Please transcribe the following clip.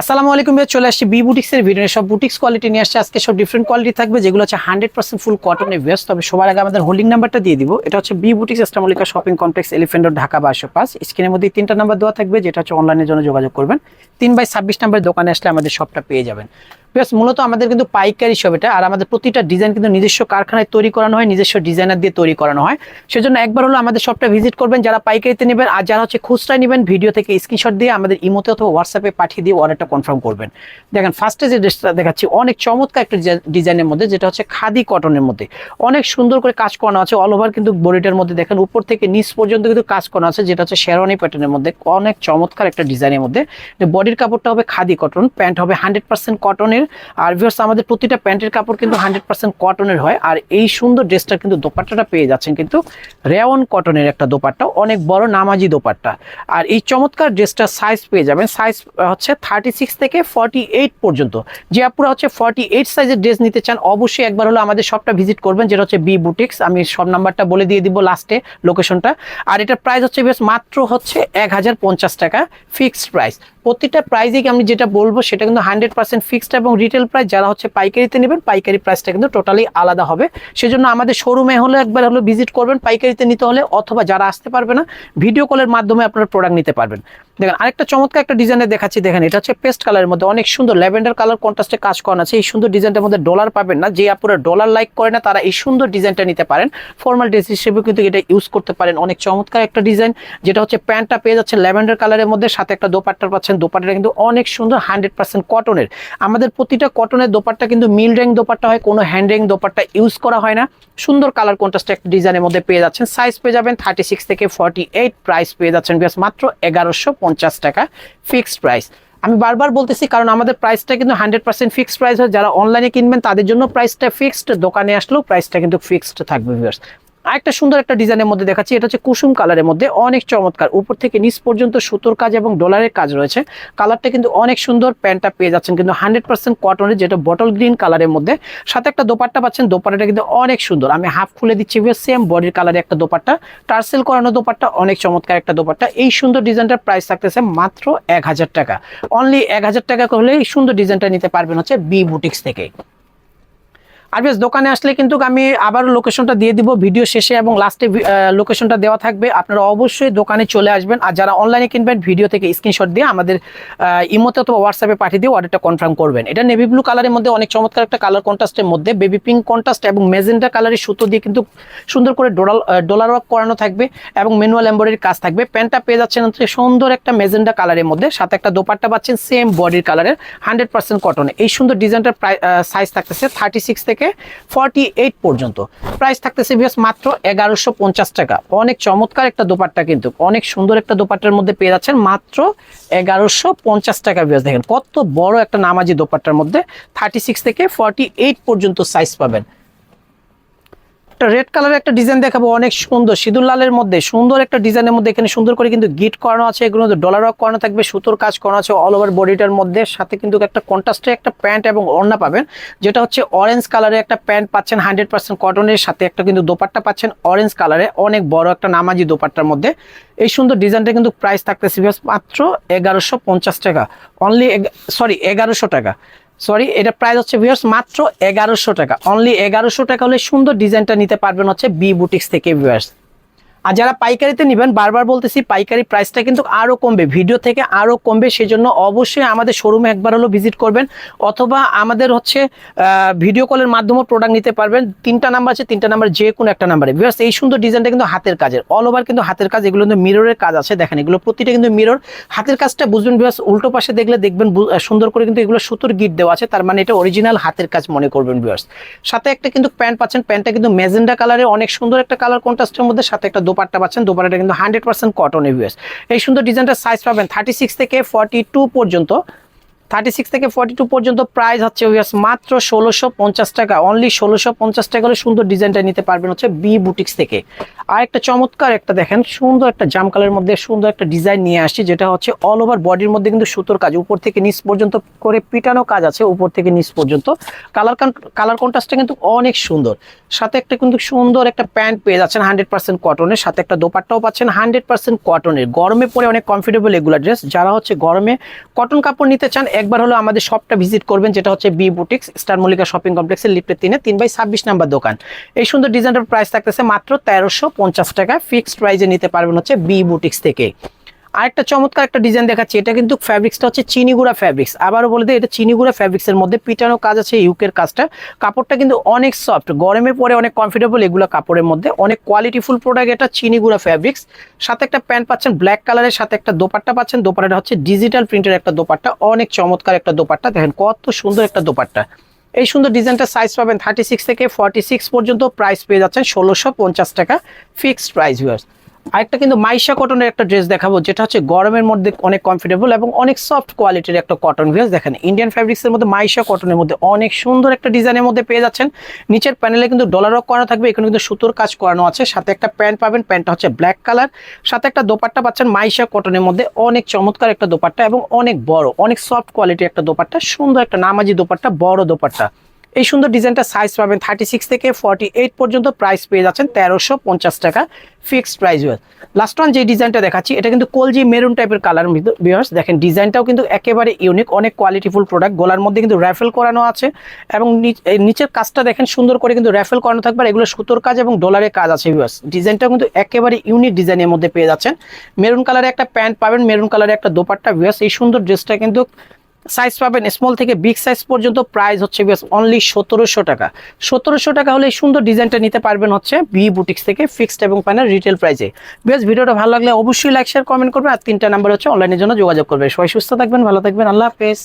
আসসালামু আলাইকুম ভাই, চলে আসছি বি বুটিক্সের ভিডিও সব বুটিক্স কোয়ালিটি নিয়ে আসছে, আজকে সব ডিফারেন্ট কোয়ালিটি থাকবে, যেগুলো হচ্ছে হান্ড্রেড পার্সেন্ট ফুল কটনের বেস তবে সবার আগে আমাদের হোল্ডিং নাম্বারটা দিয়ে দিব। এটা হচ্ছে বি বুটিক্স ইস্টামলিকা শপিং কমপ্লেক্স এলিফেন্ট ঢাকা বারোশো পাঁচ স্ক্রিনের মধ্যে তিনটা নাম্বার দেওয়া থাকবে, যেটা হচ্ছে অনলাইনের জন্য যোগাযোগ করবেন। তিন বাই ছাব্বিশ নাম্বার দোকানে আসলে আমাদের শপটা পেয়ে যাবেন। বেশ মূলত আমাদের কিন্তু পাইকারি শপ এটা, আর আমাদের প্রতিটা ডিজাইন কিন্তু নিজস্ব কারখানায় তৈরি করানো হয়, নিজস্ব ডিজাইনার দিয়ে তৈরি করানো হয়। সেজন্য একবার হলো আমাদের শপটা ভিজিট করবেন, যারা পাইকারিতে নেবেন, আর যারা হচ্ছে খুচরায় নেবেন ভিডিও থেকে স্ক্রিনশট দিয়ে আমাদের ইমোতে অথবা হোয়াটসঅ্যাপে পাঠিয়ে দিয়ে অর্ডারটা কনফার্ম করবেন। দেখেন ফার্স্টে যে ড্রেসটা দেখাচ্ছি, অনেক চমৎকার একটা ডিজাইনের মধ্যে, যেটা হচ্ছে খাদি কটনের মধ্যে। অনেক সুন্দর করে কাজ করানো আছে অল ওভার কিন্তু বডিটার মধ্যে দেখেন, উপর থেকে নিচ পর্যন্ত কিন্তু কাজ করানো আছে, যেটা হচ্ছে শেরওয়ানি প্যাটার্নের মধ্যে। অনেক চমৎকার একটা ডিজাইনের মধ্যে। বডির কাপড়টা হবে খাদি কটন প্যান্ট হবে হান্ড্রেড পার্সেন্ট কটনের আর ভিউয়ার্স আমাদের প্রতিটা প্যান্টের কাপড় কিন্তু হান্ড্রেড পার্সেন্ট কটনের হয়। আর এই সুন্দর ড্রেসটা কিন্তু দোপাট্টাটা পেয়ে যাচ্ছেন কিন্তু রেওয়ান কটনের একটা দোপাট্টা, অনেক বড় নামাজি দোপাট্টা। আর এই চমৎকার ড্রেসটা সাইজ পেয়ে যাবেন। সাইজ হচ্ছে থার্টি সিক্স থেকে ফর্টি এইট পর্যন্ত। যে আপনারা হচ্ছে ফর্টি এইট সাইজের ড্রেস নিতে চান, অবশ্যই একবার হলো আমাদের শপটা ভিজিট করবেন, যেটা হচ্ছে বি বুটিক্স আমি সব নাম্বারটা বলে দিয়ে দিব লাস্টে লোকেশনটা আর এটার প্রাইস হচ্ছে বেশ মাত্র হচ্ছে এক হাজার পঞ্চাশ টাকা ফিক্সড প্রাইস প্রতিটা প্রাইজে আমি যেটা বলব, সেটা কিন্তু হান্ড্রেড পার্সেন্ট ফিক্সড এবং রিটেল প্রাইস যারা হচ্ছে পাইকারিতে নেবেন, পাইকারি প্রাইসটা কিন্তু টোটালি আলাদা হবে। সেজন্য আমাদের শোরুমে হলে একবার হলো ভিজিট করবেন, পাইকারিতে নিতে হলে, অথবা যারা আসতে পারবে না ভিডিও কলের মাধ্যমে আপনারা প্রোডাক্ট নিতে পারবেন। দেখেন, আরেকটা চমৎকার একটা ডিজাইনে দেখাচ্ছি, দেখেন, এটা হচ্ছে পেস্ট কালারের মধ্যে অনেক সুন্দর ল্যাভেন্ডার কালার কন্ট্রাস্টে কাজ করানো আছে। এই সুন্দর ডিজাইনটার মধ্যে ডলার পাবেন না, যে আপনারা ডলার লাইক করে না, তারা এই সুন্দর ডিজাইনটা নিতে পারেন। ফর্মাল ড্রেস হিসেবে কিন্তু এটা ইউজ করতে পারেন। অনেক চমৎকার একটা ডিজাইন যেটা হচ্ছে প্যান্টটা পেয়ে যাচ্ছে ল্যাভেন্ডার কালারের মধ্যে, সাথে একটা দোপাট্টা পাচ্ছেন। দোপাট্টাটা কিন্তু অনেক সুন্দর হান্ড্রেড পার্সেন্ট কটনের আমাদের প্রতিটা কটনের দোপাট্টা কিন্তু মিল র্যাং দোপাট্টা হয়, কোনো হ্যান্ড র্যাং দোপাট্টা ইউজ করা হয় না। সুন্দর কালার কন্ট্রাস্ট একটা ডিজাইনের মধ্যে পেয়ে যাচ্ছেন। সাইজ পেয়ে যাবেন থার্টি সিক্স থেকে ফর্টি এইট প্রাইস পেয়ে যাচ্ছেন বেশ মাত্র এগারোশো পঞ্চাশ টাকা ফিক্সড প্রাইস আমি বারবার বলতেছি, কারণ আমাদের প্রাইসটা কিন্তু হান্ড্রেড পার্সেন্ট ফিক্সড প্রাইস হয়। যারা অনলাইনে কিনবেন, তাদের জন্য প্রাইসটা ফিক্সড দোকানে আসলেও প্রাইসটা কিন্তু ফিক্সড থাকবে আরেকটা সুন্দর একটা ডিজাইনের মধ্যে দেখাচ্ছি, এটা হচ্ছে কুসুম কালারের মধ্যে, অনেক চমৎকার। উপর থেকে নিচ পর্যন্ত সুতোর কাজ এবং ডলারের কাজ রয়েছে। কালারটা কিন্তু অনেক সুন্দর, প্যান্টটা পেয়ে যাচ্ছেন কিন্তু হান্ড্রেড পার্সেন্ট কটনের যেটা বটল গ্রিন কালারের মধ্যে। সাথে একটা দোপাট্টা পাচ্ছেন, দোপাট্টাটা কিন্তু অনেক সুন্দর। আমি হাফ খুলে দিচ্ছি সেম বডির কালারে একটা দোপাট্টা। টার্সেল করানো দোপাট্টা, অনেক চমৎকার একটা দোপাট্টা। এই সুন্দর ডিজাইনটার প্রাইস থাকতেছে মাত্র এক হাজার টাকা। অনলি এক হাজার টাকা করলে এই সুন্দর ডিজাইনটা নিতে পারবেন হচ্ছে বি বুটিক্স থেকে। আর বেশ দোকানে আসলে কিন্তু আমি আবারও লোকেশনটা দিয়ে দিব ভিডিও শেষে এবং লাস্টে লোকেশনটা দেওয়া থাকবে। আপনারা অবশ্যই দোকানে চলে আসবেন আর যারা অনলাইনে কিনবেন ভিডিও থেকে স্ক্রিনশট দিয়ে আমাদের ইমোতে অথবা হোয়াটসঅ্যাপে পাঠিয়ে দিয়ে অর্ডারটা কনফার্ম করবেন। এটা নেভি ব্লু কালারের মধ্যে অনেক চমৎকার একটা কালার কন্ট্রাস্টের মধ্যে বেবি পিঙ্ক কন্ট্রাস্ট এবং মেজেন্টা কালারের সুতো দিয়ে কিন্তু সুন্দর করে ডোলাল ডোলার ওয়ার্ক করানো থাকবে এবং ম্যানুয়াল এম্বয়ডারির কাজ থাকবে। প্যান্টটা পেয়ে যাচ্ছেন হচ্ছে সুন্দর একটা মেজেন্টা কালারের মধ্যে, সাথে একটা দোপাট্টা পাচ্ছেন সেম বডির কালারের হান্ড্রেড পার্সেন্ট কটনে এই সুন্দর ডিজাইনটার সাইজ থাকতেছে থার্টি সিক্স থেকে ফর্টি এইট পর্যন্ত। প্রাইস থাকতেছে ভিএস মাত্র এগারোশো পঞ্চাশ টাকা। অনেক চমৎকার একটা দোপাট্টা কিন্তু। অনেক সুন্দর একটা দোপাট্টার মধ্যে পেয়ে যাচ্ছেন মাত্র এগারোশো পঞ্চাশ টাকা ভিএস দেখেন, কত বড় একটা নামাজি দোপাট্টার মধ্যে থার্টি সিক্স থেকে ফর্টি এইট পর্যন্ত সাইজ পাবেন। একটা রেড কালারের একটা ডিজাইন দেখাবো, অনেক সুন্দর। সিঁদুর লালের মধ্যে সুন্দর একটা ডিজাইনের মধ্যে এখানে সুন্দর করে কিন্তু গিট করানো আছে, এগুলো ডলার ওয়ার্ক করানো থাকবে, সুতোর কাজ করানো আছে অল ওভার বডিটার মধ্যে। সাথে কিন্তু একটা কন্ট্রাস্টে একটা প্যান্ট এবং ওড়না পাবেন, যেটা হচ্ছে অরেঞ্জ কালারের একটা প্যান্ট পাচ্ছেন হান্ড্রেড পার্সেন্ট কটনের সাথে একটা কিন্তু দোপাট্টা পাচ্ছেন অরেঞ্জ কালারে অনেক বড় একটা নামাজি দোপাট্টার মধ্যে। এই সুন্দর ডিজাইনটা কিন্তু প্রাইস থাকতেছে মাত্র এগারোশো টাকা অনলি সরি এগারোশো টাকা। সরি এটা প্রাইস হচ্ছে ভিউয়ার্স মাত্র এগারোশো টাকা। অনলি এগারোশো টাকা হলে সুন্দর ডিজাইনটা নিতে পারবেন হচ্ছে বি বুটিক্স থেকে ভিউয়ার্স আর যারা পাইকারিতে নেবেন, বারবার বলতেছি, পাইকারি প্রাইসটা কিন্তু আরও কমবে। ভিডিও থেকে আরও কমবে, সেজন্য অবশ্যই আমাদের শোরুমে একবার হলো ভিজিট করবেন। অথবা আমাদের হচ্ছে ভিডিও কলের মাধ্যমে প্রোডাক্ট নিতে পারবেন। তিনটা নাম্বার আছে, তিনটা নাম্বার যে কোনো একটা নাম্বারে বিকজ এই সুন্দর ডিজাইনটা কিন্তু হাতের কাজের। অল ওভার কিন্তু হাতের কাজ, এগুলো কিন্তু মিররের কাজ আছে, দেখেন। এগুলো প্রতিটা কিন্তু মিরর হাতের কাজটা বুঝবেন বিকজ উল্টো পাশে দেখলে দেখবেন সুন্দর করে কিন্তু এগুলো সুতোর গিট দেওয়া আছে। তার মানে এটা অরিজিনাল হাতের কাজ মনে করবেন বিকজ সাথে একটা কিন্তু প্যান্ট পাচ্ছেন। প্যান্টটা কিন্তু মেজেন্ডা কালারের অনেক সুন্দর একটা কালার কন্ট্রাস্টের মধ্যে, সাথে একটা দোপাট্টা পাচ্ছেন, দোপাট্টাটা কিন্তু হান্ড্রেড পার্সেন্ট কটন এভিএস এই সুন্দর ডিজাইনটার সাইজ পাবেন থার্টি সিক্স থেকে ফর্টি টু পর্যন্ত। থার্টি সিক্স থেকে ফর্টি টু পর্যন্ত প্রাইস হচ্ছে মাত্র ষোলোশো পঞ্চাশ টাকা। অনলি ষোলোশো পঞ্চাশ টাকা হলে সুন্দর ডিজাইনটা নিতে পারবেন হচ্ছে বি বুটিক্স থেকে। আর একটা চমৎকার একটা দেখেন, সুন্দর একটা জাম কালারের মধ্যে সুন্দর একটা ডিজাইন নিয়ে আসছি, যেটা হচ্ছে অল ওভার বডির মধ্যে কিন্তু সুতোর কাজ। উপর থেকে নিচ পর্যন্ত করে পিটানো কাজ আছে, উপর থেকে নিচ পর্যন্ত। কালার কালার কন্ট্রাস্টটা কিন্তু অনেক সুন্দর। সাথে একটা কিন্তু সুন্দর একটা প্যান্ট পেয়ে যাচ্ছেন হান্ড্রেড পার্সেন্ট কটনের সাথে একটা দোপাট্টাও পাচ্ছেন হান্ড্রেড পার্সেন্ট কটনের গরমে পরে অনেক কমফোর্টেবল এগুলো ড্রেস যারা হচ্ছে গরমে কটন কাপড় নিতে চান একবার হলো আমাদের শপটা ভিজিট করবেন, যেটা হচ্ছে B boutiques Star Mallika shopping কমপ্লেক্সের লিফটের তিনে, তিন বাই ছাব্বিশ নাম্বার দোকান। এই সুন্দর ডিজাইনটার প্রাইস থাকতেছে মাত্র তেরোশো পঞ্চাশ টাকা। ফিক্সড প্রাইজে নিতে পারবেন হচ্ছে বি বুটিক্স থেকে। আরেকটা চমৎকার একটা ডিজাইন দেখাচ্ছি, এটা কিন্তু ফ্যাব্রিক্সটা হচ্ছে চিনিগুড়া ফ্যাব্রিক্স আবারও বলে দিই, এটা চিনিগুড়া ফ্যাব্রিক্সের মধ্যে পিটানো কাজ আছে ইউকের কাজটা। কাপড়টা কিন্তু অনেক সফট গরমে পরে অনেক কমফোর্টেবল এগুলো কাপড়ের মধ্যে। অনেক কোয়ালিটিফুল প্রোডাক্ট এটা চিনিগুড়া ফ্যাব্রিক্স সাথে একটা প্যান্ট পাচ্ছেন ব্ল্যাক কালারের সাথে একটা দোপাট্টা পাচ্ছেন। দোপাট্টাটা হচ্ছে ডিজিটাল প্রিন্টের একটা দোপাট্টা। অনেক চমৎকার একটা দোপাট্টা। দেখেন কত সুন্দর একটা দোপাট্টা। এই সুন্দর ডিজাইনটা সাইজ পাবেন থার্টি সিক্স থেকে ফর্টি সিক্স পর্যন্ত। প্রাইস পেয়ে যাচ্ছেন ষোলোশো পঞ্চাশ টাকা ফিক্সড প্রাইস ভিউয়ার্স আরেকটা কিন্তু মাইশা কটনের একটা ড্রেস দেখাবো, যেটা হচ্ছে গরমের মধ্যে অনেক কমফোর্টেবল এবং অনেক সফট কোয়ালিটির একটা কটন ভিউয়ার্স দেখেন ইন্ডিয়ান ফ্যাব্রিক্সের মধ্যে মাইশা কটনের মধ্যে অনেক সুন্দর একটা ডিজাইনের মধ্যে পেয়ে যাচ্ছেন। নিচের প্যানেলে কিন্তু ডলার ওয়ার্ক করানো থাকবে, এখানে কিন্তু সুতোর কাজ করানো আছে। সাথে একটা প্যান্ট পাবেন, প্যান্টটা হচ্ছে ব্ল্যাক কালার সাথে একটা দোপাট্টা পাচ্ছেন মাইশা কটনের মধ্যে, অনেক চমৎকার একটা দোপাট্টা এবং অনেক বড়, অনেক সফট কোয়ালিটির একটা দোপাট্টা, সুন্দর একটা নামাজি দোপাট্টা, বড় দোপাট্টা। এই সুন্দর ডিজাইনটা সাইজ পাবেন থার্টি সিক্স থেকে ফর্টি এইট পর্যন্ত প্রাইস পেয়ে যাচ্ছেন তেরোশো পঞ্চাশ টাকা ফিক্সড প্রাইস লাস্ট ওয়ান যে ডিজাইনটা দেখাচ্ছি, এটা কিন্তু কলজি মেরুন টাইপের কালার বিয়ার্স দেখেন ডিজাইনটাও কিন্তু একেবারে ইউনিক অনেক কোয়ালিটিফুল প্রোডাক্ট গলার মধ্যে কিন্তু র্যাফেল করানো আছে এবং নিচের কাজটা দেখেন সুন্দর করে কিন্তু র্যাফেল করানো থাকবে আর এগুলো সুতোর কাজ এবং ডলারের কাজ আছে বিয়ার্স ডিজাইনটাও কিন্তু একেবারে ইউনিক ডিজাইনের মধ্যে পেয়ে যাচ্ছেন। মেরুন কালারে একটা প্যান্ট পাবেন মেরুন কালারে একটা দোপাট্টা। বিয়ার্স এই সুন্দর ড্রেসটা কিন্তু সাইজ পাবেন স্মল থেকে বিগ সাইজ পর্যন্ত প্রাইস হচ্ছে অনলি সতেরোশো টাকা। সতেরোশো টাকা হলে সুন্দর ডিজাইনটা নিতে পারবেন হচ্ছে বি বুটিক্স থেকে ফিক্সড এবং ফাইনাল রিটেল প্রাইসে বেশ ভিডিওটা ভালো লাগলে অবশ্যই লাইক শেয়ার কমেন্ট করবেন। আর তিনটা নাম্বার হচ্ছে অনলাইনের জন্য যোগাযোগ করবে সবাই সুস্থ থাকবেন, ভালো থাকবেন। আল্লাহ হাফেজ।